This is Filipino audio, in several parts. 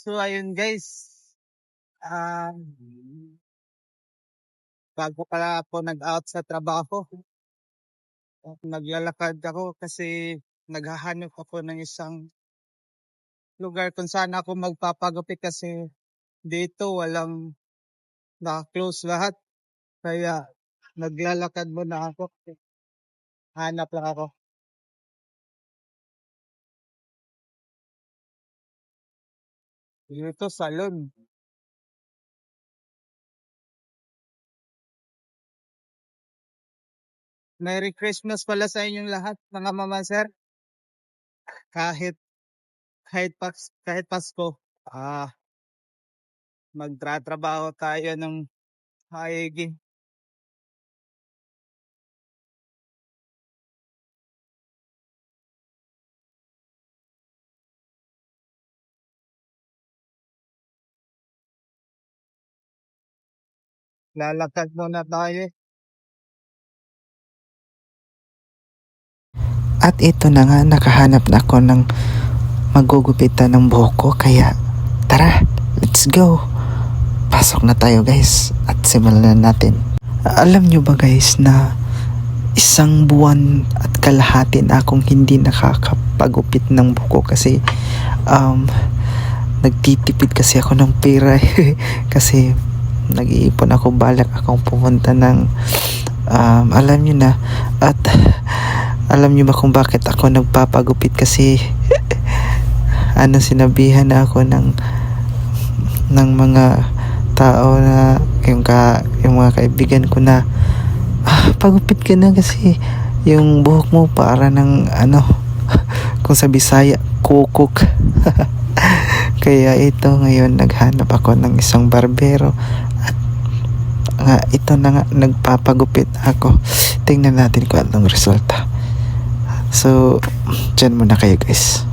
So ayun guys, um, bago pala ako nag-out sa trabaho, naglalakad ako kasi naghahanap ako ng isang lugar kung saan ako magpapagupit kasi dito walang naka-close lahat. Kaya naglalakad muna ako. Hanap lang ako. Dito salon. Merry Christmas pala sa inyong lahat, mga mama sir. Kahit kahit pas, kahit Pasko, ah magtratrabaho tayo ng haigi. Lalakad muna tayo. At ito na nga, nakahanap na ako ng magugupitan ng buhok ko. Kaya, tara, let's go. Pasok na tayo guys at simulan na natin. Alam nyo ba guys na isang buwan at kalahati na akong hindi nakakapagupit ng buhok kasi um, nagtitipid kasi ako ng pera kasi nag-iipon ako balak akong pumunta ng um, alam nyo na. At alam niyo ba kung bakit ako nagpapagupit? Kasi ano sinabihan na ako ng ng mga tao na yung ka yung mga kaibigan ko na ah, pagupit ka na kasi yung buhok mo para ng ano kung sa Bisaya kukuk. Kaya ito ngayon naghanap ako ng isang barbero nga ito na nga nagpapagupit ako tingnan natin kung anong resulta So, dyan muna kayo guys.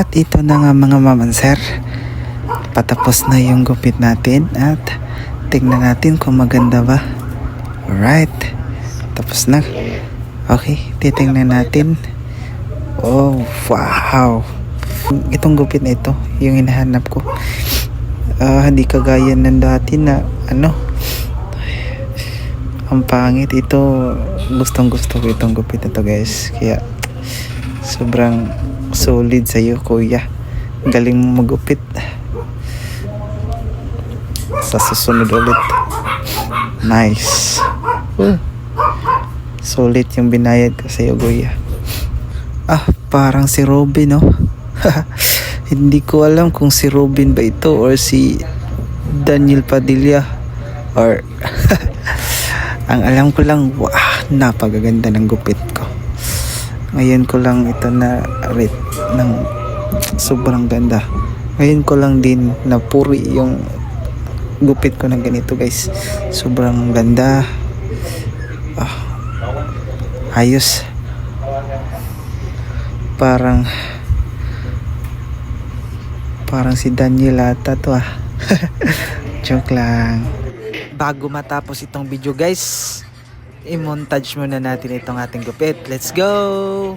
At ito na nga mga mamanser. Patapos na yung gupit natin at tingnan natin kung maganda ba. Alright. Tapos na. Okay, titingnan natin. Oh, wow. Itong gupit na ito, yung hinahanap ko. Ah, hindi kagaya ng dati na ano. ang pangit ito gustong gusto ko itong gupit na to guys kaya sobrang solid sa iyo kuya. Galing mo magupit. Sa susunod ulit. Nice. Uh, solid yung binayad ko sa iyo kuya. Ah parang si Robin no hindi ko alam kung si Robin ba ito or si Daniel Padilla or ang alam ko lang wow, napakaganda ng gupit ko ngayon ko lang ito na rate ng sobrang ganda. Ngayon ko lang din na puri yung gupit ko ng ganito guys. Sobrang ganda. Ah, ayos. Parang parang si Daniel ata to ah. Joke lang. Bago matapos itong video guys i-montage muna natin itong ating gupit. Let's go